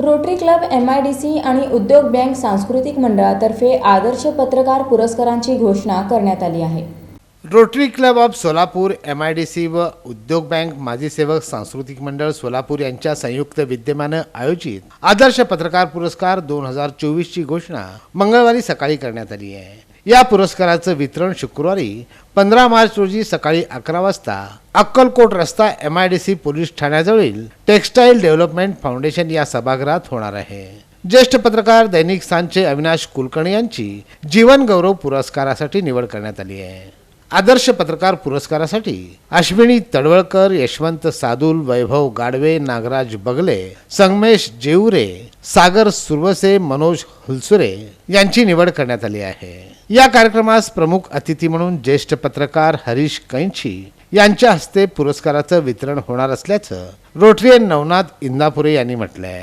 Rotary club M I D C आणि उद्योग bank सांस्कृतिक मंडळातर्फे आदर्श पत्रकार पुरस्कारांची घोषणा करण्यात आली आहे. Rotary club of Solapur M I D C व उद्योग बँक माजी सेवक सांस्कृतिक मंडळ सोलापूर यांच्या संयुक्त विद्यमानं आयोजित आदर्श पत्रकार पुरस्कार दोन हजार चोवीसची घोषणा मंगळवारी सकाळी करण्यात आली आहे. या पुरस्काराचं वितरण शुक्रवारी पंधरा मार्च रोजी सकाळी अकरा वाजता अक्कलकोट रस्ता M I D C police ठाण्याजवळील textile development foundation या सभागृहात होणार आहे. ज्येष्ठ पत्रकार दैनिक सांचे अविनाश कुलकर्णी यांची जीवन गौरव पुरस्कारासाठी निवड करण्यात आली आहे. आदर्श पत्रकार पुरस्कारासाठी अश्विनी तडवळकर यशवंत सादुल वैभव गाडवे नागराज बगले संगमेश जेवरे सागर सुरवसे मनोज हुलसुरे यांची निवड करण्यात आली आहे. या कार्यक्रमास प्रमुख अतिथी म्हणून ज्येष्ठ पत्रकार हरीश कैंची यांच्या हस्ते पुरस्काराचं वितरण होणार असल्याचं रोटरियन नवनाथ इंदापुरे यांनी म्हटलंय.